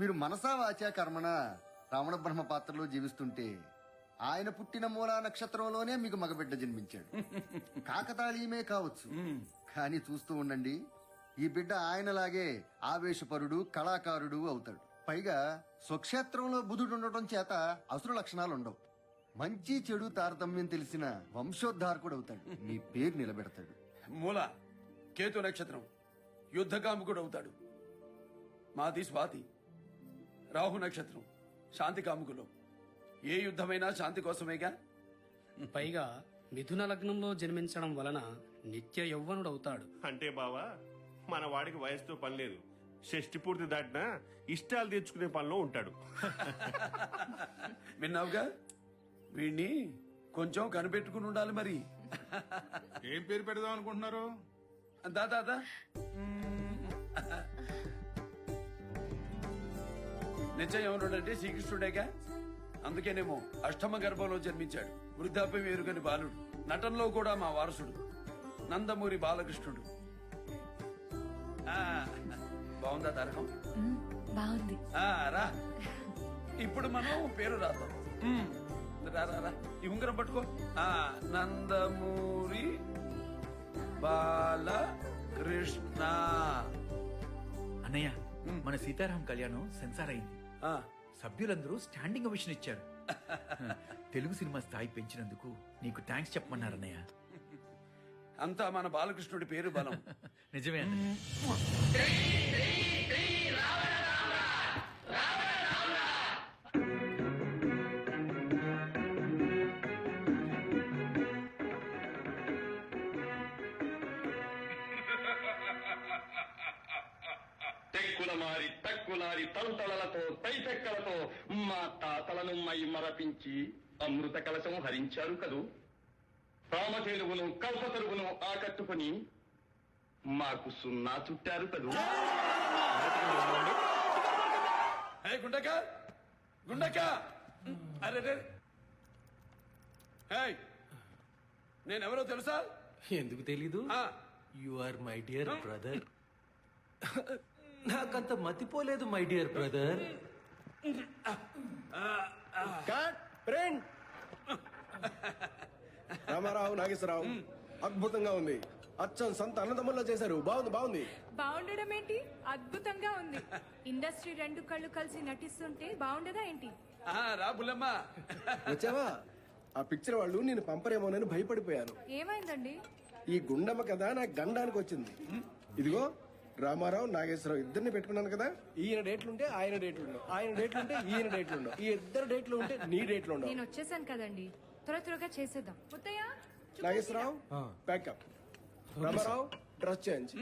మీరు మనసా వాచా కర్మణ రావణ బ్రహ్మ పాత్రలో జీవిస్తుంటే ఆయన పుట్టిన మూలా నక్షత్రంలోనే మీకు మగబిడ్డ జన్మించాడు. కాకతాళీయమే కావచ్చు. కానీ చూస్తూ ఉండండి ఈ బిడ్డ ఆయనలాగే ఆవేశపరుడు కళాకారుడు అవుతాడు. పైగా స్వక్షేత్రంలో బుధుడు ఉండటం చేత అసురు లక్షణాలు ఉండవు. మంచి చెడు తారతమ్యం తెలిసిన వంశోద్ధారకుడు అవుతాడు. మీ పేరు నిలబెడతాడు. మూల కేతు నక్షత్రం యుద్ధకాముకుడు అవుతాడు. మాది స్వాతి. రాహు నక్షత్రం. శాంతి కాముకులు. ఏ యుద్ధమైనా శాంతి కోసమేగా? పైగా మిథున లగ్నంలో జన్మించడం వలన నిత్య యౌవనుడవుతాడు. అంటే బావా మన వాడికి వయసుతో పని లేదు. షష్టి పూర్తి దాటినా ఇష్టాలు తీర్చుకునే పనిలో ఉంటాడు. విన్నావుగా? వీణ్ణి కొంచెం కనిపెట్టుకుని ఉండాలి మరి. ఏం పేరు పెడదాం అనుకుంటున్నారు? దా నిశ్చయమునుడు అంటే శ్రీకృష్ణుడేగా? అందుకేనేమో అష్టమ గర్భంలో జన్మించాడు. వృద్ధాప్యం ఎరుగని బాలుడు. నటనలో కూడా మా వారసుడు. నందమూరి బాలకృష్ణుడు. ఆ, బాగుందా తారకం మ్మ్, బాగుంది. ఆ, రా. ఇప్పుడు మనం పేరు రాద్దాం. రా ఈ ఉంగరం పట్టుకో. ఆ నందమూరి బాలకృష్ణ. అన్నయ్య మన సీతారాం కళ్యాణం సెన్సార్ అయింది. సభ్యులందరూ స్టాండింగ్ అవిషన్ ఇచ్చారు. తెలుగు సినిమా స్థాయి పెంచినందుకు నీకు థ్యాంక్స్ చెప్పమన్నారు అన్నయ్య అంతా మన బాలకృష్ణుడి పేరు బలం. నిజమే తెక్కుల మారి తక్కులారి తలతలలతో తైతెక్కలతో మా తాతలను మై మరపించి అమృత కలశం హరించారు కదూ. రామతేలుగును కల్పతరుగును ఆకట్టుకుని మాకు సున్నా చుట్టారు కదూ. హే గుండక గుండక అరే నేనెవరో తెలుసా? ఎందుకు తెలీదు? You are my dear brother నాకంత మతిపోలేదు my dear brother cut print Rama Rao Nageswara Rao అద్భుతంగా ఉంది. అచ్చం సంత అన్నదమ్ముల్లో చేశారు. బాగుంది బాగుంది. బాగుండడం ఏంటి? అద్భుతంగా ఉంది. ఇండస్ట్రీ రెండు కళ్ళు కలిసి నటిస్తుంటే బాగుండదా ఏంటి? ఆ, రా బుల్లమ్మ. వచ్చావా? ఆ పిక్చర్ వాళ్ళు నేను పంపరేమోనని భయపడిపోయాను ఏమైందండి? ఈ గుండమ్మ కదా నా గండానికి వచ్చింది. ఇదిగో రామారావు నాగేశ్వరరావు ఇద్దరిని పెట్టుకున్నాను కదా? ఈయన డేట్లుంటే ఆయన డేట్లు ఉండవు. ఆయన డేట్లుంటే ఈయన డేట్లు ఉండవు. ఈ ఇద్దరు డేట్లు ఉంటే నీ డేట్లు ఉండవు. నేను వచ్చేసాను కదండి. త్వర త్వరగా చేసేద్దాం. Muthaiah Nageswara Rao pack up Rama Rao dress change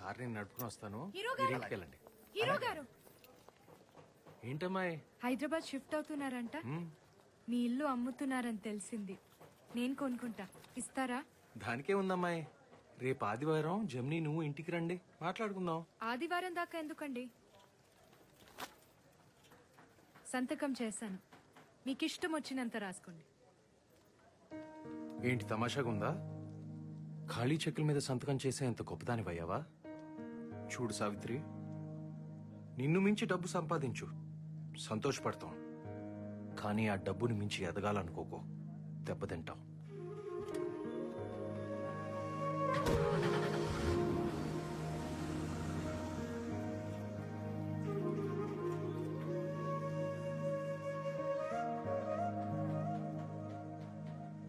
car నేను నడుపుకుని వస్తాను. హీరో మీరు గారు. ఇంటికి వెళ్ళండి. హీరో గారు. ఏంటమ్మాయి హైదరాబాద్ షిఫ్ట్ అవుతున్నారంట. మీ ఇల్లు అమ్ముతున్నారని తెలిసింది. నేను కొనుక్కుంటా. ఇస్తారా? దానికే ఉందమ్మాయి. రేపు ఆదివారం జమ్ని నువ్వు ఇంటికి రండి. మాట్లాడుకుందాం. ఆదివారం దాకా ఎందుకండి? సంతకం చేశాను. మీకు ఇష్టం వచ్చినంత రాసుకోండి. ఏంటి తమాషాగా ఉందా? ఖాళీ చెక్కుల మీద సంతకం చేసే ఎంత గొప్పదానివయ్యావా చూడు సావిత్రి నిన్ను మించి డబ్బు సంపాదించు. సంతోషపడతాం. కానీ ఆ డబ్బుని మించి ఎదగాలనుకోకో. దెబ్బతింటావు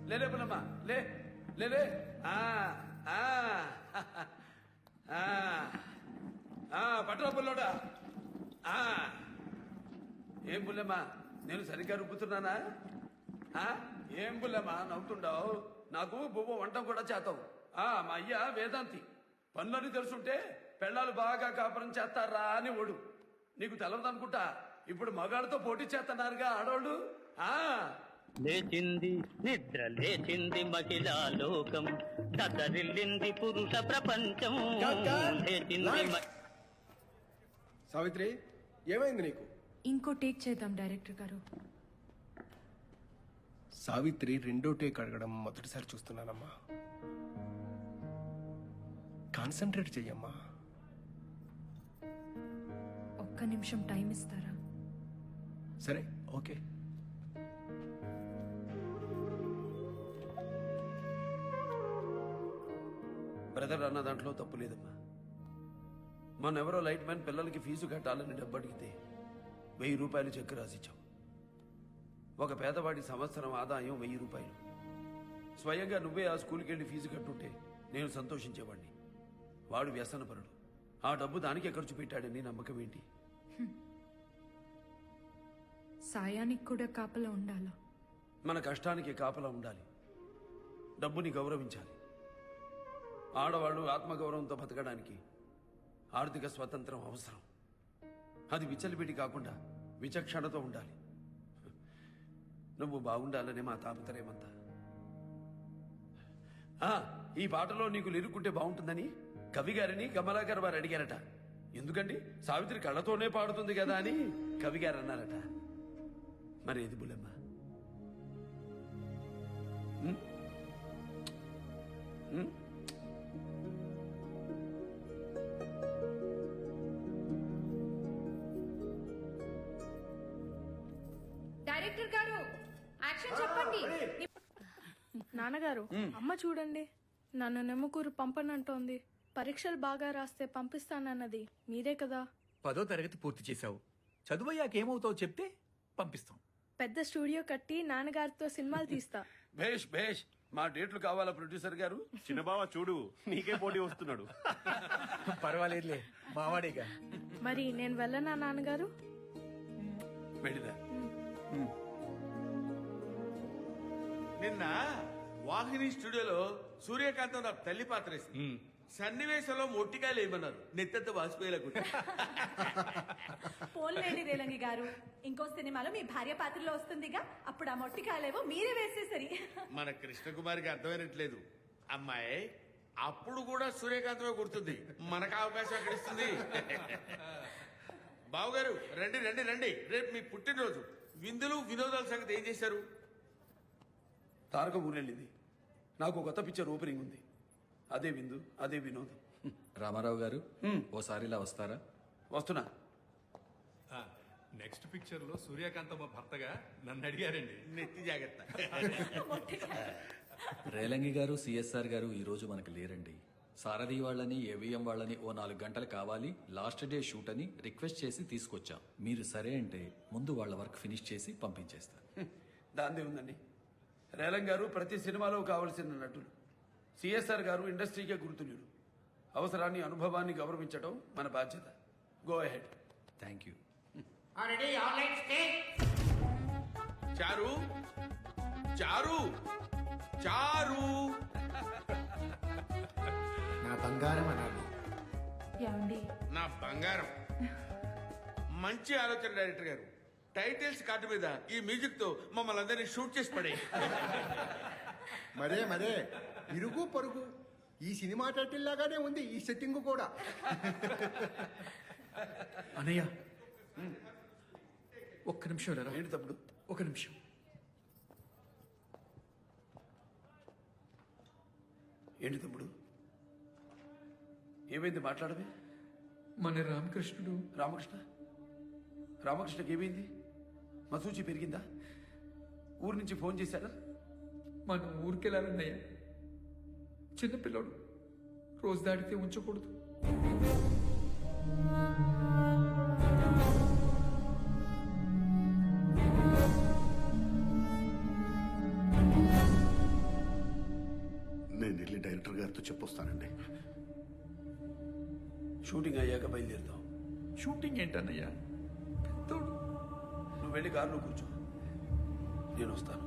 లేలే లే లే లేలే లే. పుల్లోడా. ఏం పుల్లమ్మా? నేను సరిగ్గా రుబ్బుతున్నానా? ఏం పుల్లమ్మా? నవ్వుతుండవు. నాకు బువ్వ వంట కూడా చేతావు. ఆ మా అయ్య వేదాంతి. పనులని తెలుసుంటే పెళ్ళాలు బాగా కాపురం చేస్తారా అని ఓడు. నీకు తెలవదనుకుంటా ఇప్పుడు మగాడితో పోటీ చేస్తున్నారుగా ఆడోళ్ళు. ఆ. లేచింది నిద్ర లేచింది మహిళా లోకం. దద్దరిల్లింది పురుష ప్రపంచం. లేచింది. మ- సావిత్రి ఏమైంది నీకు? ఇంకో టేక్ చేద్దాం డైరెక్టర్ గారు. సావిత్రి రెండో టేక్ అడగడం మొదటిసారి చూస్తున్నానమ్మా. కాన్సన్ట్రేట్ చెయ్యమ్మా. ఒక్క నిమిషం టైం ఇస్తారా? సరే ఓకే. బ్రదర్ అన్న దాంట్లో తప్పు లేదమ్మా. మొన్న ఎవరో లైట్ మ్యాన్ పిల్లలకి ఫీజు కట్టాలని డబ్బు అడిగితే వెయ్యి రూపాయలు చెక్ రాసిచ్చాం. ఒక పేదవాడి సంవత్సరం ఆదాయం వెయ్యి రూపాయలు. స్వయంగా నువ్వే ఆ స్కూల్కి వెళ్ళి ఫీజు కట్టుంటే నేను సంతోషించేవాడిని వాడు వ్యసనపరుడు. ఆ డబ్బు దానికే ఖర్చు పెట్టాడని నమ్మకం ఏంటి? సాయానికి కూడా కాపలా ఉండాలా? మన కష్టానికి కాపలా ఉండాలి. డబ్బుని గౌరవించాలి. ఆడవాళ్ళు ఆత్మగౌరవంతో బతకడానికి ఆర్థిక స్వాతంత్రం అవసరం. అది విచ్చలిపెట్టి కాకుండా విచక్షణతో ఉండాలి. నువ్వు బాగుండాలనే మా తాపత్రయమంతా. ఆ, ఈ పాటలో నీకు లిరుక్కుంటే బాగుంటుందని కవి గారిని కమలాకర్ వారు అడిగారట. ఎందుకండి? సావిత్రి కళ్ళతోనే పాడుతుంది కదా అని కవి గారు అన్నారట. మరి ఏది బుల్లెమ్మ? డైరెక్టర్ గారు యాక్షన్ చెప్పండి. నాన్నగారు అమ్మ చూడండి. నన్ను నెమ్మకూరు పంపనంటోంది. పరీక్షలు బాగా రాస్తే పంపిస్తానన్నది మీరే కదా. పదో తరగతి పూర్తి చేశావు. చదువయ్యాక ఏమవుతావు చెప్తే పంపిస్తాం. పెద్ద స్టూడియో కట్టి నాన్నగారితో సినిమాలు తీస్తా. భేష్ భేష్ మా డేట్లు కావాలా ప్రొడ్యూసర్ గారు? చిన్న బావ చూడు నీకే పోటీ వస్తున్నాడు. పర్వాలేదులే మావాడేగా. మరి నేను వెళ్ళనా నాన్నగారు? వెళ్ళిదా నిన్న వాహిని స్టూడియోలో సూర్యకాంతం నాకు తల్లి పాత్ర ఇస్తుంది సన్నివేశంలో మొట్టికాయలు వేయమన్నారు. నెత్తంత వాసిపోయేలా పోన్లేండి రేలంగి గారు ఇంకో సినిమాలో మీ భార్య పాత్రలో వస్తుందిగా? అప్పుడు ఆ మొట్టి కాలేవో మీరే వేసేసరి. మన కృష్ణకుమారికి అర్థమైనట్లేదు. అమ్మాయి అప్పుడు కూడా సూర్యకాంతమే గుర్తుంది. మనకు అవకాశం ఎక్కడ ఇస్తుంది? బావగారు రండి రండి రండి. రేపు మీ పుట్టినరోజు. విందులు వినోదాల సంగతి ఏం చేశారు? తారక ఊరెళ్ళింది. నాకు కొత్త పిక్చర్ ఓపెనింగ్ ఉంది. అదే విందు అదే వినోదం. రామారావు గారు ఓసారి ఇలా వస్తారా? వస్తున్నా. నెక్స్ట్ పిక్చర్లో సూర్యకాంతమ్మ భర్తగా నన్ను అడిగారండి. నెత్తి జాగ్రత్త. రేలంగి గారు సిఎస్ఆర్ గారు ఈ రోజు మనకు లేరండి. సారథి వాళ్ళని ఏవిఎం వాళ్ళని ఓ నాలుగు గంటలు కావాలి లాస్ట్ డే షూట్ అని రిక్వెస్ట్ చేసి తీసుకొచ్చాం. మీరు సరే అంటే ముందు వాళ్ళ వర్క్ ఫినిష్ చేసి పంపించేస్తారు దాందే ఉందండి. రేలం గారు ప్రతి సినిమాలో కావలసిన నటులు సిఎస్ఆర్ గారు ఇండస్ట్రీకే గుర్తులు అవసరాన్ని అనుభవాన్ని గౌరవించడం మన బాధ్యత. గో అహెడ్ థ్యాంక్ యూ చారు. చారు. చారు. నా బంగారం అనాలి. నా బంగారం. మంచి ఆలోచన డైరెక్టర్ గారు. టైటిల్స్ కార్డు మీద ఈ మ్యూజిక్తో మమ్మల్ని అందరినీ షూట్ చేసి పడే మరే మరే. ఇరుగు పొరుగు. ఈ సినిమా టైటిల్ లాగానే ఉంది ఈ సెట్టింగ్ కూడా. అనయ్య. ఒక్క నిమిషం రా ఏంటి తప్పుడు ఒక నిమిషం. ఏంటి తమ్ముడు? ఏమైంది మాట్లాడమే? మన రామకృష్ణుడు. రామకృష్ణ? రామకృష్ణకి ఏమైంది? మసూచి పెరిగిందా? ఊరు నుంచి ఫోన్ చేశాడా మన ఊరికెళ్ళాలన్నయ్య. చిన్నపిల్లడు రోజు దాటితే ఉంచకూడదు. నేను వెళ్ళి డైరెక్టర్ గారితో చెప్పొస్తానండి. షూటింగ్ అయ్యాక బయలుదేరుతాం. షూటింగ్ ఏంటన్నయ్య? నువ్వు వెళ్ళి కారులో కూర్చో. నేను వస్తాను.